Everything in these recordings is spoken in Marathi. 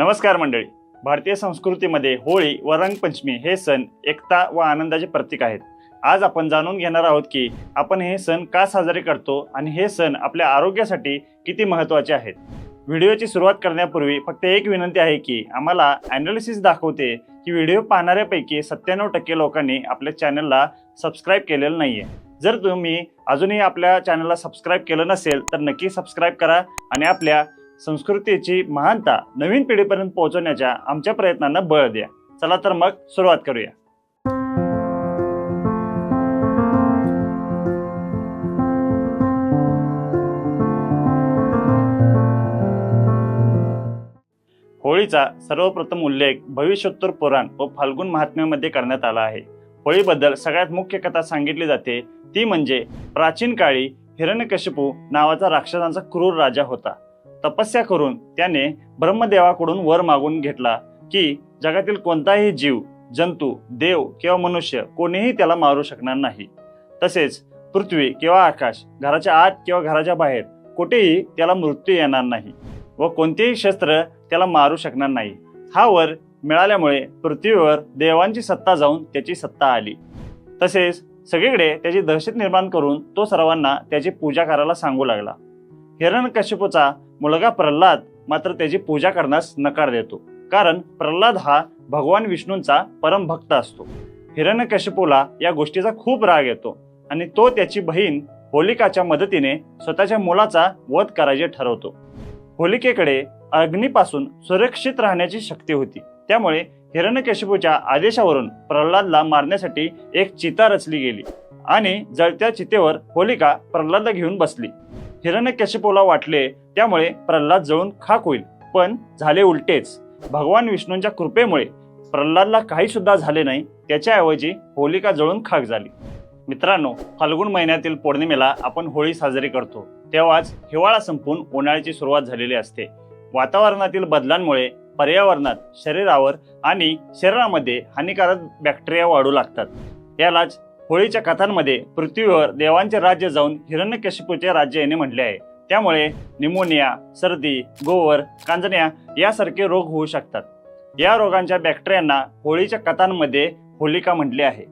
नमस्कार मंडळी. भारतीय संस्कृतीमध्ये होळी व रंगपंचमी हे सण एकता व आनंदाचे प्रतीक आहेत. आज आपण जाणून घेणार आहोत की आपण हे सण का साजरे करतो आणि हे सण आपल्या आरोग्यासाठी किती महत्त्वाचे आहेत. व्हिडिओची सुरुवात करण्यापूर्वी फक्त एक विनंती आहे की आम्हाला ॲनालिसिस दाखवते की व्हिडिओ पाहणाऱ्यापैकी सत्त्याण्णव टक्के लोकांनी आपल्या चॅनलला सबस्क्राईब केलेलं नाही आहे जर तुम्ही अजूनही आपल्या चॅनलला सबस्क्राईब केलं नसेल तर नक्की सबस्क्राईब करा आणि आपल्या संस्कृतीची महानता नवीन पिढीपर्यंत पोहोचवण्याच्या आमच्या प्रयत्नांना बळ द्या. चला तर मग सुरुवात करूया. होळीचा सर्वप्रथम उल्लेख भविष्योत्तर पुराण व फाल्गुन महात्म्यामध्ये करण्यात आला आहे. होळीबद्दल सगळ्यात मुख्य कथा सांगितली जाते. ती म्हणजे प्राचीन काळी हिरण्यकशिपू नावाचा राक्षसांचा क्रूर राजा होता. तपस्या करून त्याने ब्रह्मदेवाकडून वर मागून घेतला की जगातील कोणताही जीव जंतू देव किंवा मनुष्य कोणीही त्याला मारू शकणार नाही. तसेच पृथ्वी किंवा आकाश घराच्या आत किंवा घराच्या बाहेर कुठेही त्याला मृत्यू येणार नाही व कोणतेही शस्त्र त्याला मारू शकणार नाही. हा वर मिळाल्यामुळे पृथ्वीवर देवांची सत्ता जाऊन त्याची सत्ता आली. तसेच सगळीकडे त्याची दहशत निर्माण करून तो सर्वांना त्याची पूजा करायला सांगू लागला. हिरणकशिपूचा मुलगा प्रल्हाद मात्र त्याची पूजा करण्यास नकार देतो. कारण प्रल्हाद हा भगवान विष्णूंचा परमभक्त असतो. हिरण्यकशिपूला या गोष्टीचा खूप राग येतो आणि तो त्याची बहीण होलिकाच्या मदतीने स्वतःच्या मुलाचा वध करायचे ठरवतो. होलिकेकडे अग्नीपासून सुरक्षित राहण्याची शक्ती होती. त्यामुळे हिरण्यकशिपूच्या आदेशावरून प्रल्हादला मारण्यासाठी एक चिता रचली गेली आणि जळत्या चितेवर होलिका प्रल्हादला घेऊन बसली. हिरण्यकशिपूला वाटले त्यामुळे प्रल्हाद जळून खाक होईल. पण झाले उलटेच. भगवान विष्णूंच्या कृपेमुळे प्रल्हादला काही सुद्धा झाले नाही त्याच्याऐवजी होलिका जळून खाक झाली. मित्रांनो फाल्गुन महिन्यातील पौर्णिमेला आपण होळी साजरी करतो. तेव्हाच हिवाळा संपून उन्हाळ्याची सुरुवात झालेली असते. वातावरणातील बदलांमुळे पर्यावरणात शरीरावर आणि शरीरामध्ये हानिकारक बॅक्टेरिया वाढू लागतात. यालाच होळीच्या कथांमध्ये पृथ्वीवर देवांचे राज्य जाऊन हिरण्यकशिपूचे राज्य येणे म्हटले आहे. त्यामुळे निमोनिया सर्दी गोवर कांजण्या यासारखे रोग होऊ शकतात. या रोगांच्या बॅक्टेरियांना होळीच्या कथांमध्ये होलिका म्हटले आहे.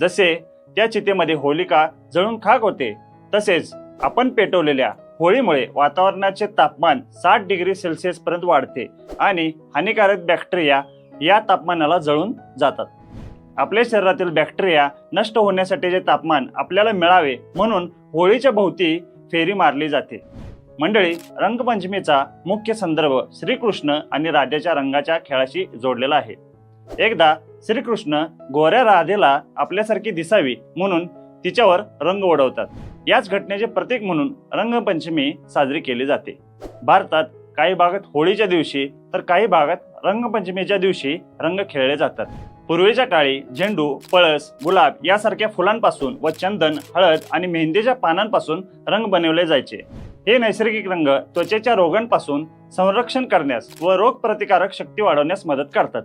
जसे त्या चितेमध्ये होलिका जळून खाक होते तसेच आपण पेटवलेल्या होळीमुळे वातावरणाचे तापमान साठ डिग्री सेल्सिअस पर्यंत वाढते आणि हानिकारक बॅक्टेरिया या तापमानाला जळून जातात. आपल्या शरीरातील बॅक्टेरिया नष्ट होण्यासाठीचे तापमान आपल्याला मिळावे म्हणून होळीच्या भोवती फेरी मारली जाते. मंडळी रंगपंचमीचा मुख्य संदर्भ श्रीकृष्ण आणि राधेच्या रंगाच्या खेळाशी जोडलेला आहे. एकदा श्रीकृष्ण गोऱ्या राधेला आपल्यासारखी दिसावी म्हणून तिच्यावर रंग उडवतात याच घटनेचे प्रतीक म्हणून रंगपंचमी साजरी केली जाते. भारतात काही भागात होळीच्या दिवशी तर काही भागात रंगपंचमीच्या दिवशी रंग खेळले जातात. पूर्वीच्या काळी झेंडू पळस गुलाब यासारख्या फुलांपासून व चंदन हळद आणि मेहंदीच्या पानांपासून रंग बनवले जायचे. हे नैसर्गिक रंग त्वचेच्या रोगांपासून संरक्षण करण्यास व रोगप्रतिकारक शक्ती वाढवण्यास मदत करतात.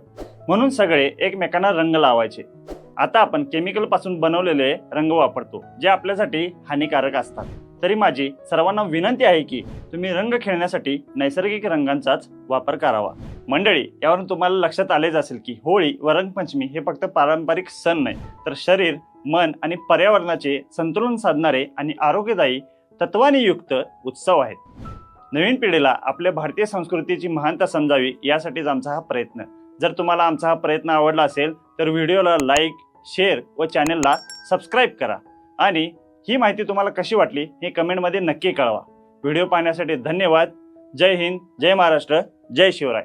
म्हणून सगळे एकमेकांना रंग लावायचे. आता आपण केमिकलपासून बनवलेले रंग वापरतो जे आपल्यासाठी हानिकारक असतात. तरी माझी सर्वांना विनंती आहे की तुम्ही रंग खेळण्यासाठी नैसर्गिक रंगांचाच वापर करावा. मंडळी यावरून तुम्हाला लक्षात आलेच असेल की होळी व रंगपंचमी हे फक्त पारंपरिक सण नाही तर शरीर मन आणि पर्यावरणाचे संतुलन साधणारे आणि आरोग्यदायी तत्वाने युक्त उत्सव आहेत. नवीन पिढीला आपल्या भारतीय संस्कृतीची महानता समजावी यासाठीच आमचा हा प्रयत्न. जर तुम्हाला आमचा हा प्रयत्न आवडला असेल तर व्हिडिओला लाईक शेअर व चॅनलला सबस्क्राईब करा. आणि ही माहिती तुम्हाला कशी वाटली हे कमेंटमध्ये नक्की कळवा. व्हिडिओ पाहण्यासाठी धन्यवाद. जय हिंद जय महाराष्ट्र जय शिवराय.